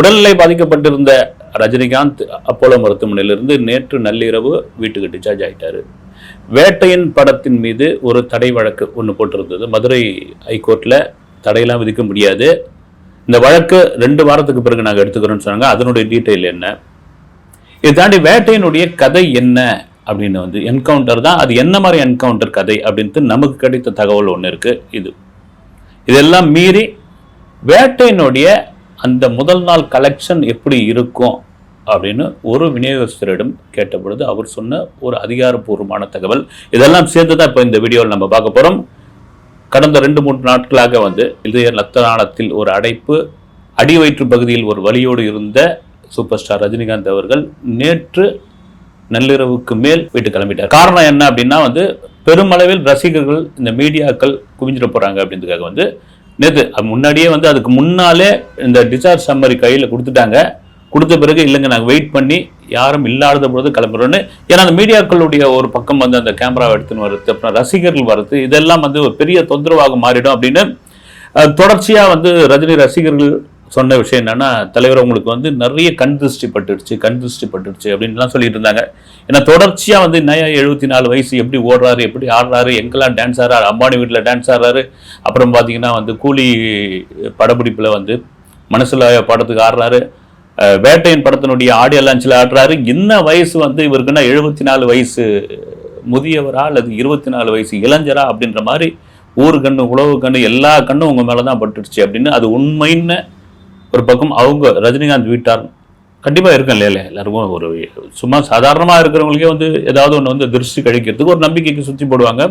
உடல்நிலை பாதிக்கப்பட்டிருந்த ரஜினிகாந்த் அப்போலோ மருத்துவமனையிலிருந்து நேற்று நள்ளிரவு வீட்டுக்கு டிஸ்சார்ஜ் ஆயிட்டாரு. வேட்டையின் படத்தின் மீது ஒரு தடை வழக்கு ஒன்று போட்டிருந்தது. மதுரை ஹைகோர்ட்டில் தடையெல்லாம் விதிக்க முடியாது. இந்த வழக்கு ரெண்டு வாரத்துக்கு பிறகு நாங்கள் எடுத்துக்கிறோம்னு சொன்னாங்க. அதனுடைய டீட்டெயில் என்ன? இதை தாண்டி வேட்டையினுடைய கதை என்ன அப்படின்னு வந்து என்கவுண்டர் தான். அது என்ன மாதிரி என்கவுண்டர் கதை அப்படின்ட்டு நமக்கு கிடைத்த தகவல் ஒன்று இருக்குது இது. இதெல்லாம் மீறி வேட்டையினுடைய அந்த முதல் நாள் கலெக்ஷன் எப்படி இருக்கும் அப்படின்னு ஒரு விநியோகஸ்தரிடம் கேட்ட பொழுது அவர் சொன்ன ஒரு அதிகாரப்பூர்வமான தகவல். இதெல்லாம் சேர்ந்து தான் இப்போ இந்த வீடியோவில் நம்ம பார்க்க போகிறோம் கடந்த ரெண்டு மூன்று நாட்களாக வந்து இதய ரத்த நாளத்தில் ஒரு அடைப்பு அடி வயிற்று பகுதியில் ஒரு வலியோடு இருந்த சூப்பர் ஸ்டார் ரஜினிகாந்த் அவர்கள் நேற்று நள்ளிரவுக்கு மேல் வீட்டு கிளம்பிட்டார். காரணம் என்ன அப்படின்னா வந்து பெருமளவில் ரசிகர்கள் இந்த மீடியாக்கள் குவிஞ்சிட போகிறாங்க அப்படின்றதுக்காக வந்து நேற்று முன்னாடியே வந்து அதுக்கு முன்னாலே இந்த டிசார்ஜ் சம்மரி கையில் கொடுத்துட்டாங்க. கொடுத்த பிறகு இல்லைங்க நாங்கள் வெயிட் பண்ணி யாரும் இல்லாத பொழுது கிளம்புறோன்னு ஏன்னா அந்த மீடியாக்களுடைய ஒரு பக்கம் வந்து அந்த கேமராவை எடுத்துன்னு வருது அப்புறம் ரசிகர்கள் வருது இதெல்லாம் வந்து ஒரு பெரிய தொந்தரவாக மாறிடும் அப்படின்னு தொடர்ச்சியாக வந்து ரஜினி ரசிகர்கள் சொன்ன விஷயம் என்னன்னா தலைவர் உங்களுக்கு வந்து நிறைய கண் திருஷ்டி பட்டுடுச்சு கண் திருஷ்டி பட்டுடுச்சு அப்படின்லாம் சொல்லிட்டு இருந்தாங்க ஏன்னா தொடர்ச்சியாக வந்து நயா எழுபத்தி நாலு வயசு எப்படி ஓடுறாரு எப்படி ஆடுறாரு எங்கெல்லாம் டான்ஸ் ஆடுறாரு அம்பானி வீட்டில் டான்ஸ் ஆடுறாரு. அப்புறம் பார்த்தீங்கன்னா வந்து கூலி படப்பிடிப்பில் வந்து மனசில் படத்துக்கு ஆடுறாரு. வேட்டையின் படத்தினுடைய ஆடியோ லான்ச்சில் ஆடுறாரு. என்ன வயசு வந்து இவருக்குன்னா எழுபத்தி நாலு வயசு முதியவரா அல்லது இருபத்தி நாலு வயசு இளைஞரா அப்படின்ற மாதிரி ஊர் கண்ணு உழவு கண்ணு எல்லா கண்ணும் உங்கள் மேலே தான் பட்டுடுச்சு அப்படின்னு அது உண்மைன்னு ஒரு பக்கம் அவங்க ரஜினிகாந்த் வீட்டார் கண்டிப்பாக இருக்கும் இல்லையா எல்லாருக்கும் ஒரு சும்மா சாதாரணமாக இருக்கிறவங்களுக்கே வந்து ஏதாவது ஒன்று வந்து திருஷ்டி கழிக்கிறதுக்கு ஒரு நம்பிக்கைக்கு சுற்றி போடுவாங்க.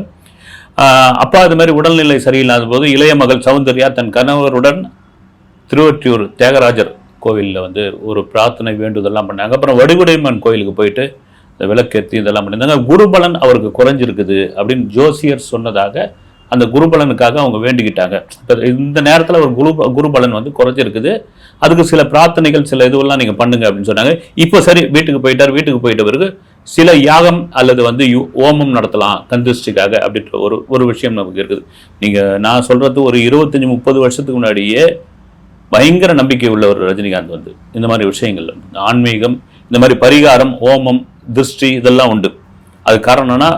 அப்பா அது மாதிரி உடல்நிலை சரியில்லாத போது இளைய மகள் சௌந்தர்யா தன் கணவருடன் திருவற்றியூர் தியாகராஜர் கோவிலில் வந்து ஒரு பிரார்த்தனை வேண்டுதெல்லாம் பண்ணாங்க. அப்புறம் வடுகுடைமன் கோயிலுக்கு போயிட்டு இந்த விளக்கேற்றி இதெல்லாம் பண்ணியிருந்தாங்க. குருபலன் அவருக்கு குறைஞ்சிருக்குது அப்படின்னு ஜோசியர் சொன்னதாக அந்த குருபலனுக்காக அவங்க வேண்டிக்கிட்டாங்க. இந்த நேரத்தில் ஒரு குரு குருபலன் வந்து குறைஞ்சிருக்குது. அதுக்கு சில பிரார்த்தனைகள் சில இதுவெல்லாம் நீங்கள் பண்ணுங்க அப்படின்னு சொன்னாங்க. இப்போ சரி வீட்டுக்கு போயிட்டார் வீட்டுக்கு போயிட்ட பிறகு சில யாகம் அல்லது வந்து ஓமம் நடத்தலாம் கந்திருஷ்டிக்காக அப்படின்ற ஒரு ஒரு விஷயம் நமக்கு இருக்குது. நீங்கள் நான் சொல்கிறது ஒரு இருபத்தஞ்சி முப்பது வருஷத்துக்கு முன்னாடியே பயங்கர நம்பிக்கை உள்ள ஒரு ரஜினிகாந்த் வந்து. இந்த மாதிரி விஷயங்கள் ஆன்மீகம் இந்த மாதிரி பரிகாரம் ஓமம் திருஷ்டி இதெல்லாம் உண்டு. அது காரணம்னா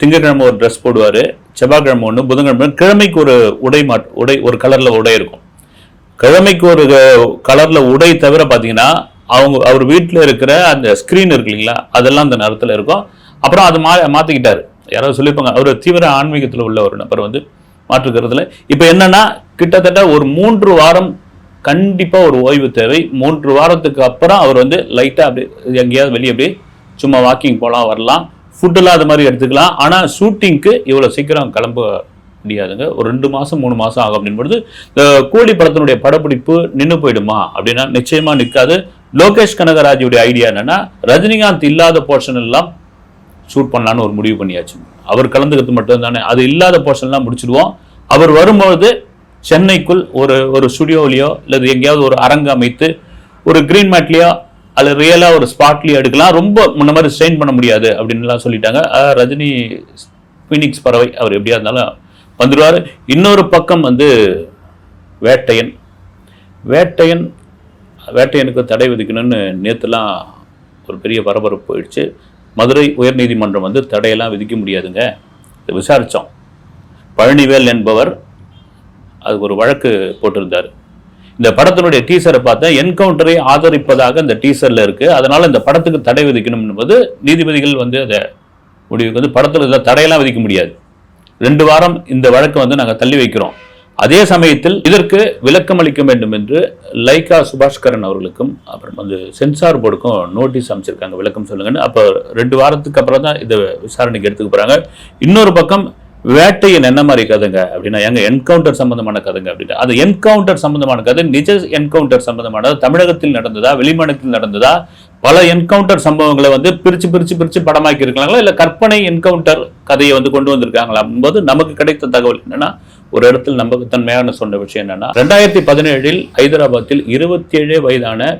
திங்கட்கிழமை ஒரு ட்ரெஸ் போடுவார். செவ்வாய்க்கிழமை ஒன்று புதன்கிழமை கிழமைக்கு ஒரு உடை மாட் உடை ஒரு கலரில் உடை இருக்கும். கிழமைக்கு ஒரு கலரில் உடை தவிர பார்த்தீங்கன்னா அவங்க அவர் வீட்டில் இருக்கிற அந்த ஸ்க்ரீன் இருக்கு இல்லைங்களா அதெல்லாம் அந்த நேரத்தில் இருக்கும். அப்புறம் அது மா மாற்றிக்கிட்டாரு யாராவது சொல்லியிருப்பாங்க அவர் தீவிர ஆன்மீகத்தில் உள்ள ஒரு நபர் வந்து மாற்றுக்கிறதுல இப்போ என்னன்னா கிட்டத்தட்ட ஒரு மூன்று வாரம் கண்டிப்பாக ஒரு ஓய்வு தேவை. மூன்று வாரத்துக்கு அப்புறம் அவர் வந்து லைட்டாக அப்படியே எங்கேயாவது வெளியே அப்படியே சும்மா வாக்கிங் போகலாம் வரலாம். ஃபுட்டெல்லாம் அது மாதிரி எடுத்துக்கலாம். ஆனால் ஷூட்டிங்க்கு இவ்வளோ சீக்கிரம் கிளம்ப முடியாதுங்க. ஒரு ரெண்டு மாதம் மூணு மாதம் ஆகும் அப்படின்பொழுது இந்த கூலி படத்தினுடைய படப்பிடிப்பு நின்று போயிடுமா அப்படின்னா நிச்சயமாக நிற்காது லோகேஷ் கனகராஜுடைய ஐடியா என்னென்னா ரஜினிகாந்த் இல்லாத போர்ஷன் எல்லாம் ஷூட் பண்ணலான்னு ஒரு முடிவு பண்ணியாச்சு. அவர் கலந்துக்கிறது மட்டும் தானே அது இல்லாத போர்ஷன்லாம் முடிச்சிடுவோம். அவர் வரும்பொழுது சென்னைக்குள் ஒரு ஒரு ஸ்டுடியோலையோ இல்லை எங்கேயாவது ஒரு அரங்கு அமைத்து ஒரு கிரீன் மேட்லேயோ அதில் ரியலாக ஒரு ஸ்பாட்லேயே எடுக்கலாம். ரொம்ப முன்ன மாதிரி ஸ்ட்ரெயின் பண்ண முடியாது அப்படின்லாம் சொல்லிட்டாங்க. ரஜினி ஃபீனிக்ஸ் பறவை அவர் எப்படியா இருந்தாலும் வந்துடுவார் இன்னொரு பக்கம் வந்து வேட்டையன். வேட்டையன் வேட்டையனுக்கு தடை விதிக்கணும்னு நேற்றுலாம் ஒரு பெரிய பரபரப்பு போயிடுச்சு. மதுரை உயர்நீதிமன்றம் வந்து தடையெல்லாம் விதிக்க முடியாதுங்க. இதை விசாரித்தோம் பழனிவேல் என்பவர் அதுக்கு ஒரு வழக்கு போட்டிருந்தார். இந்த படத்தினுடைய டீசரை பார்த்தா என்கவுண்டரை ஆதரிப்பதாக இந்த டீசரில் இருக்கு. அதனால இந்த படத்துக்கு தடை விதிக்கணும் என்பது நீதிபதிகள் வந்து அதை முடிவுக்கு வந்து படத்தில் இதை தடையெல்லாம் விதிக்க முடியாது. ரெண்டு வாரம் இந்த வழக்கை வந்து நாங்கள் தள்ளி வைக்கிறோம். அதே சமயத்தில் இதற்கு விளக்கம் அளிக்க வேண்டும் என்று லைகா சுபாஷ்கரன் அவர்களுக்கும் அப்புறம் வந்து சென்சார் போர்டுக்கும் நோட்டீஸ் அமைச்சிருக்காங்க. விளக்கம் சொல்லுங்கன்னு. அப்போ ரெண்டு வாரத்துக்கு அப்புறம் தான் இதை விசாரணைக்கு எடுத்துக்க போகிறாங்க இன்னொரு பக்கம் வேட்டையின் என்ன மாதிரி கதைங்க அப்படின்னா எங்க என்கவுண்டர் சம்பந்தமான கதைங்க அப்படின்னா அது என்கவுண்டர் சம்பந்தமான கதை நிஜ என்கவுண்டர் சம்பந்தமானது தமிழகத்தில் நடந்ததா வெளிமாநிலத்தில் நடந்ததா பல என்கவுண்டர் சம்பவங்களை வந்து பிரிச்சு பிரிச்சு பிரிச்சு படமாக்கி இருக்காங்களா இல்ல கற்பனை என்கவுண்டர் கதையை வந்து கொண்டு வந்திருக்காங்களா அப்படின்போது நமக்கு கிடைத்த தகவல் என்னன்னா ஒரு இடத்தில் நம்பகத்தன்மையான சொன்ன விஷயம் என்னன்னா ரெண்டாயிரத்தி பதினேழில் ஹைதராபாத்தில் இருபத்தி ஏழு வயதான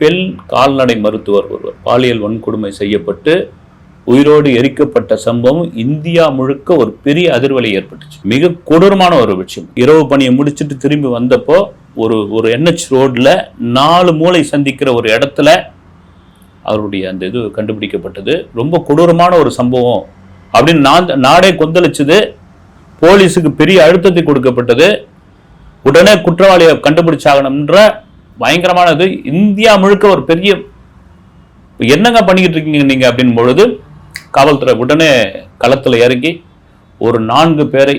பெண் கால்நடை மருத்துவர் ஒருவர் பாலியல் வன்கொடுமை செய்யப்பட்டு உயிரோடு எரிக்கப்பட்ட சம்பவம் இந்தியா முழுக்க ஒரு பெரிய அதிர்வலை ஏற்பட்டுச்சு. மிக கொடூரமான ஒரு விஷயம். இரவு பணியை முடிச்சுட்டு திரும்பி வந்தப்போ ஒரு ஒரு என்ஹெச் ரோட்ல நாலு மூளை சந்திக்கிற ஒரு இடத்துல அவருடைய அந்த இது கண்டுபிடிக்கப்பட்டது. ரொம்ப கொடூரமான ஒரு சம்பவம். அப்படின்னு நான் நாடே கொந்தளிச்சது. போலீஸுக்கு பெரிய அழுத்தத்தை கொடுக்கப்பட்டது. உடனே குற்றவாளியை கண்டுபிடிச்சாகணும்ன்ற பயங்கரமானது. இந்தியா முழுக்க ஒரு பெரிய என்னங்க பண்ணிக்கிட்டு இருக்கீங்க நீங்கள் அப்படின் பொழுது காவல்துறை உடனே களத்தில் இறங்கி ஒரு நான்கு பேரை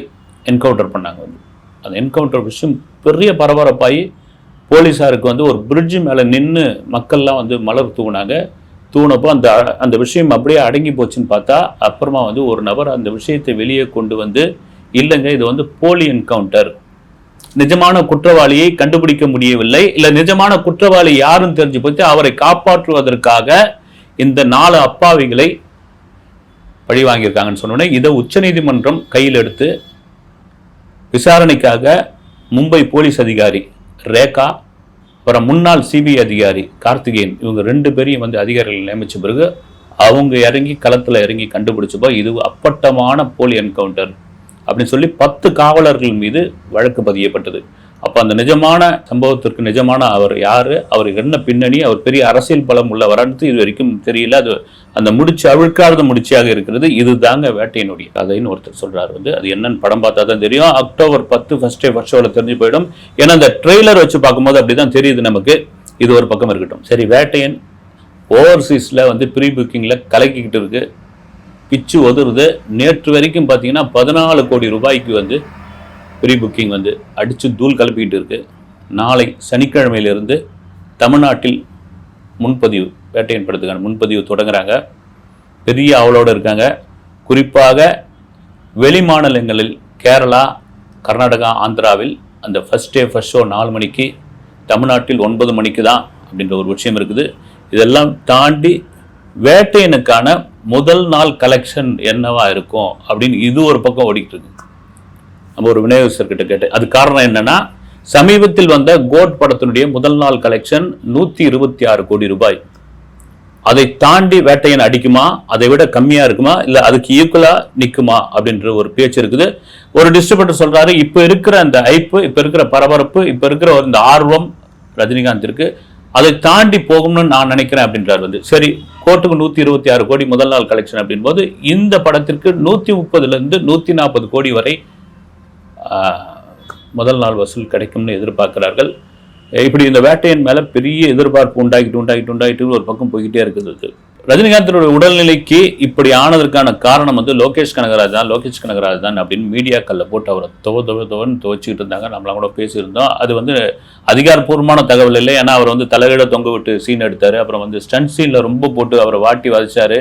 என்கவுண்டர் பண்ணாங்க வந்து. அந்த என்கவுண்டர் விஷயம் பெரிய பரபரப்பாகி போலீஸாருக்கு வந்து ஒரு பிரிட்ஜு மேலே நின்று மக்கள்லாம் வந்து மலர் தூங்கினாங்க தூணப்போ அந்த அந்த விஷயம் அப்படியே அடங்கி போச்சுன்னு பார்த்தா அப்புறமா வந்து ஒரு நபர் அந்த விஷயத்தை வெளியே கொண்டு வந்து இல்லைங்க இது வந்து போலி என்கவுண்டர் நிஜமான குற்றவாளியை கண்டுபிடிக்க முடியவில்லை. இல்லை நிஜமான குற்றவாளி யாருன்னு தெரிஞ்சு போச்சு. அவரை காப்பாற்றுவதற்காக இந்த நாலு அப்பாவிகளை பழி வாங்கியிருக்காங்கன்னு சொன்னோடனே இதை உச்சநீதிமன்றம் கையில் எடுத்து விசாரணைக்காக மும்பை போலீஸ் அதிகாரி ரேகா அப்புறம் முன்னாள் சிபிஐ அதிகாரி கார்த்திகேயன் இவங்க ரெண்டு பேரையும் வந்து அதிகாரிகள் நியமித்த பிறகு அவங்க இறங்கி களத்தில் இறங்கி கண்டுபிடிச்சப்போ இது அப்பட்டமான போலி என்கவுண்டர் அப்படின்னு சொல்லி பத்து காவலர்கள் மீது வழக்கு பதியப்பட்டது. அப்போ அந்த நிஜமான சம்பவத்திற்கு நிஜமான அவர் யார்? அவர் என்ன பின்னணி? அவர் பெரிய அரசியல் பலம் உள்ளவரான்னு இது வரைக்கும் தெரியல. அது அந்த முடிச்சு அவிழ்க்காத முடிச்சியாக இருக்கிறது. இது தாங்க வேட்டையினுடைய கதைன்னு ஒருத்தர் சொல்கிறார் வந்து. அது என்னன்னு படம் பார்த்தா தான் தெரியும். அக்டோபர் பத்து ஃபர்ஸ்ட் டே ஃபர்ஸ்ட் ஷோவில் தெரிஞ்சு போயிடும். ஏன்னா அந்த ட்ரெய்லர் வச்சு பார்க்கும்போது அப்படி தான் தெரியுது நமக்கு. இது ஒரு பக்கம் இருக்கட்டும். சரி வேட்டையன் ஓவர்சீஸில் வந்து ப்ரீ புக்கிங்கில் கலக்கிக்கிட்டு இருக்குது பிச்சு ஒதுருது. நேற்று வரைக்கும் பார்த்தீங்கன்னா பதினாலு கோடி ரூபாய்க்கு வந்து ப்ரீ புக்கிங் வந்து அடித்து தூள் கிளப்பிக்கிட்டு இருக்குது நாளை சனிக்கிழமையிலிருந்து தமிழ்நாட்டில் முன்பதிவு வேட்டையன் படத்துக்கான முன்பதிவு தொடங்குறாங்க. பெரிய அவளோடு இருக்காங்க. குறிப்பாக வெளி மாநிலங்களில் கேரளா கர்நாடகா ஆந்திராவில் அந்த ஃபஸ்ட் டே ஃபஸ்ட் ஷோ நாலு மணிக்கு தமிழ்நாட்டில் ஒன்பது மணிக்கு தான் அப்படின்ற ஒரு விஷயம் இருக்குது. இதெல்லாம் தாண்டி வேட்டையனுக்கான முதல் நாள் கலெக்ஷன் என்னவா இருக்கும் அப்படின்னு இது ஒரு பக்கம் ஓடிக்கிட்டு இருக்கு. நம்ம ஒரு விநியோகஸ்தர்கிட்ட கேட்டு அது காரணம் என்னன்னா சமீபத்தில் வந்த கோட் படத்தினுடைய முதல் நாள் கலெக்ஷன் நூற்றி இருபத்தி ஆறு கோடி ரூபாய். அதை தாண்டி வேட்டையன் அடிக்குமா? அதை விட கம்மியா இருக்குமா? இல்ல அதுக்கு ஈக்குவலா நிக்குமா? அப்படின்ற ஒரு பேச்சு இருக்குது. ஒரு டிஸ்ட்ரிபியூட்டர் சொல்றாரு இப்ப இருக்கிற அந்த ஐப்பு இப்ப இருக்கிற பரபரப்பு இப்ப இருக்கிற இந்த ஆர்வம் ரஜினிகாந்திற்கு அதை தாண்டி போகும்னு நான் நினைக்கிறேன் அப்படின்றார் வந்து. சரி கோர்ட்டுக்கு நூத்தி இருபத்தி ஆறு கோடி முதல் நாள் கலெக்ஷன் அப்படின் போது இந்த படத்திற்கு நூத்தி முப்பதுல இருந்து நூத்தி நாற்பது கோடி வரை முதல் நாள் வசூல் கிடைக்கும்னு எதிர்பார்க்கிறார்கள். இப்படி இந்த வேட்டையின் மேலே பெரிய எதிர்பார்ப்பு உண்டாகிட்டு உண்டாகிட்டு உண்டாகிட்டு ஒரு பக்கம் போய்கிட்டே இருக்குது. ரஜினிகாந்தனுடைய உடல்நிலைக்கு இப்படி ஆனதற்கான காரணம் வந்து லோகேஷ் கனகராஜ் தான். லோகேஷ் கனகராஜ் தான் அப்படின்னு மீடியாக்களில் போட்டு அவரை துவ துவ துவன்னு துவச்சிக்கிட்டு இருந்தாங்க. நம்மளாம் கூட பேசியிருந்தோம். அது வந்து அதிகாரப்பூர்வமான தகவல் இல்லை. ஏன்னா அவர் வந்து தலையிட தொங்க விட்டு சீன் எடுத்தார். அப்புறம் வந்து ஸ்டன்ட் சீனில் ரொம்ப போட்டு அவரை வாட்டி வதச்சார்.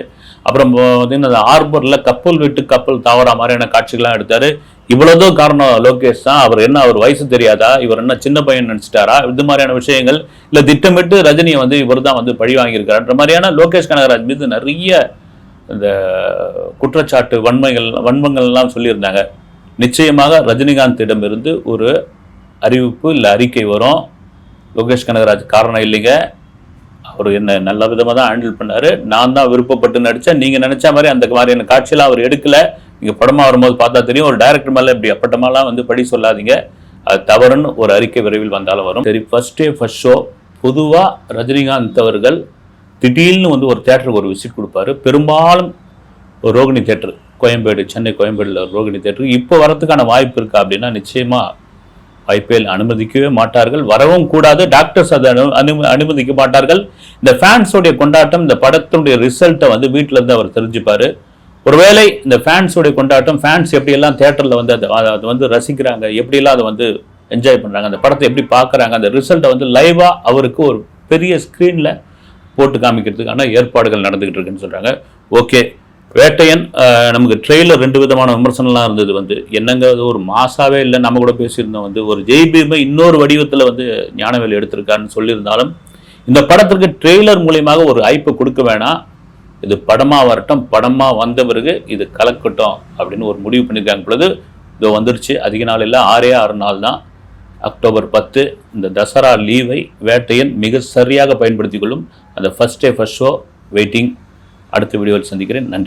அப்புறம் வந்து அந்த ஆர்பரில் கப்பல் விட்டு கப்பல் தாவர மாதிரியான காட்சிகள்லாம் எடுத்தார். இவ்வளவுதான் காரணம் லோகேஷ் தான். அவர் என்ன அவர் வயசு தெரியாதா? இவர் என்ன சின்ன பையன் நினைச்சிட்டாரா? இது மாதிரியான விஷயங்கள். இல்ல திட்டமிட்டு ரஜினியை வந்து இவர் தான் வந்து பழி வாங்கியிருக்காருன்ற மாதிரியான லோகேஷ் கனகராஜ் மீது நிறைய இந்த குற்றச்சாட்டு வன்மைகள் வன்மங்கள்லாம் சொல்லியிருந்தாங்க. நிச்சயமாக ரஜினிகாந்திடம் இருந்து ஒரு அறிவிப்பு இல்லை அறிக்கை வரும். லோகேஷ் கனகராஜ் காரணம் இல்லைங்க. அவர் என்ன நல்ல விதமாக தான் ஹேண்டில் பண்ணார். நான் தான் விருப்பப்பட்டு நடித்தேன் நீங்கள் நினச்ச மாதிரி அந்த மாதிரியான காட்சியெல்லாம் அவர் எடுக்கலை. நீங்கள் படமாக வரும்போது பார்த்தா தெரியும். ஒரு டைரக்டர் மேலே இப்படி அப்பட்டமாலாம் வந்து படி சொல்லாதீங்க. அது தவறுன்னு ஒரு அறிக்கை விரைவில் வந்தாலும் வரும். சரி ஃபர்ஸ்ட் டே ஃபர்ஸ்ட் ஷோ பொதுவாக ரஜினிகாந்த் அவர்கள் திடீர்னு வந்து ஒரு தேட்டருக்கு ஒரு விசிட் கொடுப்பாரு. பெரும்பாலும் ஒரு ரோகிணி தேட்டர் கோயம்பேடு சென்னை கோயம்பேடில் ரோகிணி தேட்டருக்கு இப்போ வரதுக்கான வாய்ப்பு இருக்கா அப்படின்னா நிச்சயமாக வாய்ப்பே அனுமதிக்கவே மாட்டார்கள். வரவும் கூடாது. டாக்டர்ஸ் அதை அனு அனுமதிக்க மாட்டார்கள். இந்த ஃபேன்ஸோடைய கொண்டாட்டம் இந்த படத்தினுடைய ரிசல்ட்டை வந்து வீட்டில் இருந்து அவர் தெரிஞ்சுப்பார். ஒருவேளை இந்த ஃபேன்ஸோடைய கொண்டாட்டம் ஃபேன்ஸ் எப்படியெல்லாம் தேட்டரில் வந்து அதை அதை வந்து ரசிக்கிறாங்க எப்படியெல்லாம் அதை வந்து என்ஜாய் பண்ணுறாங்க அந்த படத்தை எப்படி பார்க்குறாங்க அந்த ரிசல்ட்டை வந்து லைவாக அவருக்கு ஒரு பெரிய ஸ்க்ரீனில் போட்டு காமிக்கிறதுக்கான ஏற்பாடுகள் நடந்துக்கிட்டு இருக்குன்னு சொல்கிறாங்க ஓகே. வேட்டையன் நமக்கு ட்ரெயிலர் ரெண்டு விதமான விமர்சனம்லாம் இருந்தது வந்து. என்னங்க ஒரு மாசாவே இல்லை நம்ம கூட பேசியிருந்தோம் வந்து. ஒரு ஜெய்பீமை இன்னொரு வடிவத்தில் வந்து ஞானவேல் எடுத்திருக்காருன்னு சொல்லியிருந்தாலும் இந்த படத்திற்கு ட்ரெய்லர் மூலியமாக ஒரு ஐப்பை கொடுக்க வேணாம். இது படமாக வரட்டும் படமாக வந்த பிறகு இது கலக்கட்டும் அப்படின்னு ஒரு முடிவு பண்ணியிருக்காங்க பொழுது இதோ வந்துருச்சு. அதிக நாள் இல்லை ஆறே ஆறு நாள் தான். அக்டோபர் பத்து இந்த தசரா லீவை வேட்டையன் மிக சரியாக பயன்படுத்தி கொள்ளும் அந்த first day first show waiting அடுத்த வீடியோவில் சந்திக்கிறேன். நன்றி.